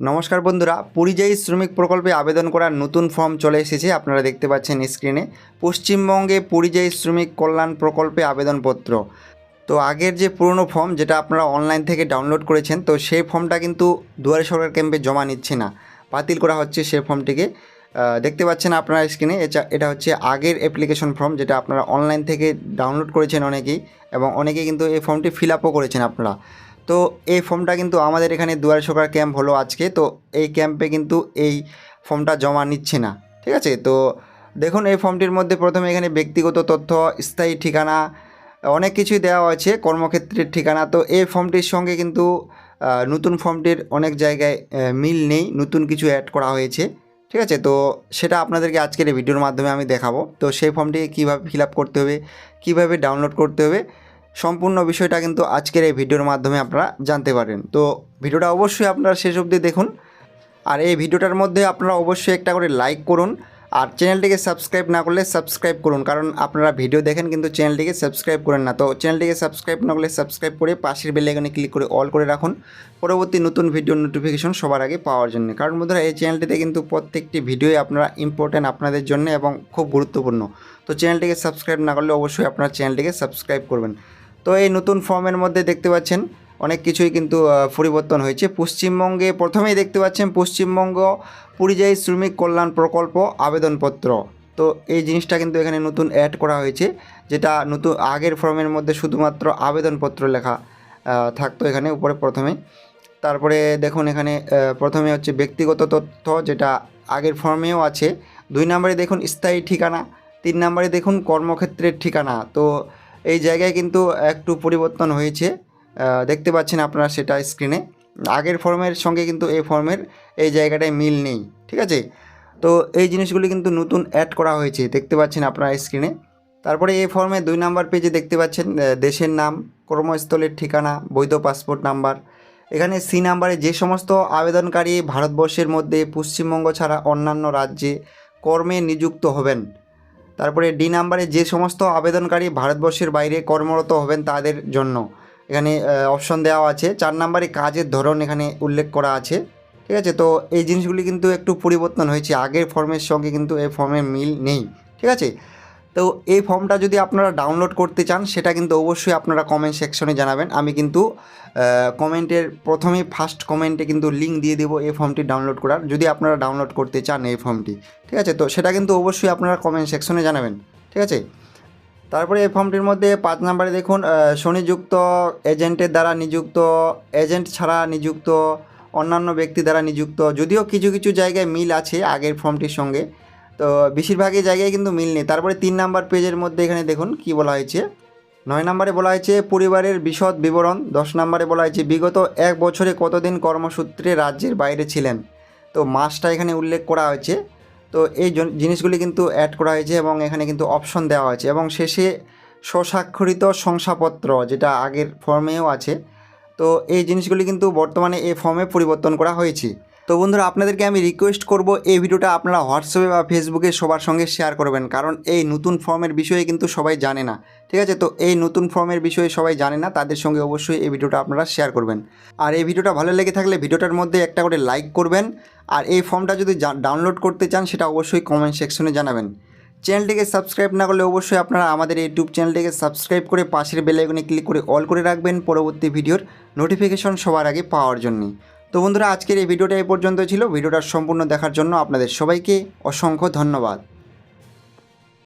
নমস্কার বন্ধুরা, পরিযায়ী শ্রমিক প্রকল্পে আবেদন করার নতুন ফর্ম চলে এসেছে, আপনারা দেখতে পাচ্ছেন স্ক্রিনে। পশ্চিমবঙ্গে পরিযায়ী শ্রমিক কল্যাণ প্রকল্পে আবেদনপত্র। তো আগের যে পুরনো ফর্ম, যেটা আপনারা অনলাইন থেকে ডাউনলোড করেছেন, তো সেই ফর্মটা কিন্তু দুয়ারে সরকার ক্যাম্পে জমা নিচ্ছে না। বাতিল করা হচ্ছে সেই ফর্মটিকে। দেখতে পাচ্ছেন আপনারা স্ক্রিনে, এটা হচ্ছে আগের অ্যাপ্লিকেশন ফর্ম যেটা আপনারা অনলাইন থেকে ডাউনলোড করেছেন অনেকেই, এবং অনেকেই কিন্তু এই ফর্মটি ফিল আপও করেছেন আপনারা। তো এই ফর্মটা কিন্তু আমাদের এখানে দুয়ারে সরকার ক্যাম্প হলো আজকে। তো এই ক্যাম্পে কিন্তু এই ফর্মটা জমা নিচ্ছে না, ঠিক আছে? তো দেখুন, এই ফর্মটির মধ্যে প্রথমে এখানে ব্যক্তিগত তথ্য, স্থায়ী ঠিকানা, অনেক কিছুই দেওয়া আছে, কর্মক্ষেত্রের ঠিকানা। তো এই ফর্মটির সঙ্গে কিন্তু নতুন ফর্মটির অনেক জায়গায় মিল নেই, নতুন কিছু অ্যাড করা হয়েছে, ঠিক আছে? তো সেটা আপনাদেরকে আজকের এই ভিডিওর মাধ্যমে আমি দেখাবো। তো সেই ফর্মটি কীভাবে ফিল করতে হবে, কীভাবে ডাউনলোড করতে হবে সম্পূর্ণ বিষয়টা কিন্তু আজকের এই ভিডিওর মাধ্যমে আপনারা জানতে পারেন। তো ভিডিওটা অবশ্যই আপনারা শেষ অবধি দেখুন। আর এই ভিডিওটার মধ্যে আপনারা অবশ্যই একটা করে লাইক করুন। আর চ্যানেলটিকে সাবস্ক্রাইব না করলে সাবস্ক্রাইব করুন। কারণ আপনারা ভিডিও দেখেন কিন্তু চ্যানেলটিকে সাবস্ক্রাইব করেন না। তো চ্যানেলটিকে সাবস্ক্রাইব না করলে সাবস্ক্রাইব করে পাশের বেল আইকনে ক্লিক করে অল করে রাখুন। পরবর্তী নতুন ভিডিও নোটিফিকেশন সবার আগে পাওয়ার জন্য। কারণ বন্ধুরা, এই চ্যানেলটিতে কিন্তু প্রত্যেকটি ভিডিওই আপনারা ইম্পর্ট্যান্ট আপনাদের জন্য এবং খুব গুরুত্বপূর্ণ। তো চ্যানেলটিকে সাবস্ক্রাইব না করলে অবশ্যই আপনার চ্যানেলটিকে সাবস্ক্রাইব করবেন। তো এই নতুন ফর্মের মধ্যে দেখতে পাচ্ছেন অনেক কিছুই কিন্তু পরিবর্তন হয়েছে। পশ্চিমবঙ্গে প্রথমেই দেখতে পাচ্ছেন পশ্চিমবঙ্গ পরিযায়ী শ্রমিক কল্যাণ প্রকল্প আবেদনপত্র। তো এই জিনিসটা কিন্তু এখানে নতুন অ্যাড করা হয়েছে, যেটা নতুন, আগের ফর্মের মধ্যে শুধুমাত্র আবেদনপত্র লেখা থাকতো এখানে উপরে প্রথমে। তারপরে দেখুন এখানে প্রথমে হচ্ছে ব্যক্তিগত তথ্য, যেটা আগের ফর্মেও আছে। দুই নম্বরে দেখুন স্থায়ী ঠিকানা, তিন নম্বরে দেখুন কর্মক্ষেত্রের ঠিকানা। তো এই জায়গায় কিন্তু একটু পরিবর্তন হয়েছে। দেখতে পাচ্ছেন আপনারা সেটা স্ক্রিনে আগের ফর্মের সঙ্গে কিন্তু এই ফর্মের এই জায়গাটায় মিল নেই, ঠিক আছে? তো এই জিনিসগুলি কিন্তু নতুন অ্যাড করা হয়েছে, দেখতে পাচ্ছেন আপনারা স্ক্রিনে তারপরে এই ফর্মে দুই নাম্বার পেজে দেখতে পাচ্ছেন দেশের নাম, কর্মস্থলের ঠিকানা, বৈধ পাসপোর্ট নাম্বার এখানে সি নাম্বারে যে সমস্ত আবেদনকারী ভারতবর্ষের মধ্যে পশ্চিমবঙ্গ ছাড়া অন্যান্য রাজ্যে কর্মে নিযুক্ত হবেন। তারপরে ডি নাম্বারে যে সমস্ত আবেদনকারী ভারতবর্ষের বাইরে কর্মরত হবেন তাদের জন্য এখানে অপশন দেওয়া আছে। চার নাম্বারে কাজের ধরন এখানে উল্লেখ করা আছে। ঠিক আছে? তো এই জিনিসগুলি কিন্তু একটু পরিবর্তন হয়েছে। আগের ফর্মের সঙ্গে কিন্তু এই ফর্মের মিল নেই। ঠিক আছে? তো এই ফর্মটা যদি আপনারা ডাউনলোড করতে চান সেটা কিন্তু অবশ্যই আপনারা কমেন্ট সেকশনে জানাবেন। আমি কিন্তু কমেন্টের প্রথমেই ফার্স্ট কমেন্টে কিন্তু লিঙ্ক দিয়ে দেবো এই ফর্মটি ডাউনলোড করার। যদি আপনারা ডাউনলোড করতে চান এই ফর্মটি ঠিক আছে? তো সেটা কিন্তু অবশ্যই আপনারা কমেন্ট সেকশনে জানাবেন ঠিক আছে? তারপরে এই ফর্মটির মধ্যে পাঁচ নম্বরে দেখুন আহ, স্বনিযুক্ত এজেন্টের দ্বারা নিযুক্ত এজেন্ট ছাড়া নিযুক্ত অন্যান্য ব্যক্তি দ্বারা নিযুক্ত যদিও কিছু কিছু জায়গায় মিল আছে আগের ফর্মটির সঙ্গে। তো বেশিরভাগই জায়গায় কিন্তু মিল নেই। তারপরে তিন নাম্বার পেজের মধ্যে এখানে দেখুন কি বলা হয়েছে। নয় নম্বরে বলা হয়েছে, পরিবারের বিশদ বিবরণ। দশ নম্বরে বলা হয়েছে, বিগত এক বছরে কতদিন কর্মসূত্রে রাজ্যের বাইরে ছিলেন? তো মাসটা এখানে উল্লেখ করা হয়েছে। তো এই জিনিসগুলি কিন্তু অ্যাড করা হয়েছে এবং এখানে কিন্তু অপশন দেওয়া হয়েছে এবং শেষে স্বস্বাক্ষরিত শংসাপত্র, যেটা আগের ফর্মেও আছে। তো এই জিনিসগুলি কিন্তু বর্তমানে এই ফর্মে পরিবর্তন করা হয়েছে। তো বন্ধুরা, আপনাদেরকে আমি রিকোয়েস্ট করব এই ভিডিওটা আপনারা হোয়াটসঅ্যাপে বা ফেসবুকে সবার সঙ্গে শেয়ার করবেন। কারণ এই নতুন ফর্মের বিষয়ে কিন্তু সবাই জানে না। ঠিক আছে? তো এই নতুন ফর্মের বিষয়ে সবাই জানে না, তাদের সঙ্গে অবশ্যই এই ভিডিওটা আপনারা শেয়ার করবেন। আর এই ভিডিওটা ভালো লেগে থাকলে ভিডিওটার মধ্যে একটা করে লাইক করবেন। আর এই ফর্মটা যদি ডাউনলোড করতে চান, সেটা অবশ্যই কমেন্ট সেকশনে জানাবেন। চ্যানেলটিকে সাবস্ক্রাইব না করলে অবশ্যই আপনারা আমাদের ইউটিউব চ্যানেলটিকে সাবস্ক্রাইব করে পাশের বেল আইকনে ক্লিক করে অল করে রাখবেন পরবর্তী ভিডিওর নোটিফিকেশন সবার আগে পাওয়ার জন্য। তো বন্ধুরা, আজকের এই ভিডিওটা এই পর্যন্ত ছিল। ভিডিওটা সম্পূর্ণ দেখার জন্য আপনাদের সবাইকে অসংখ্য ধন্যবাদ।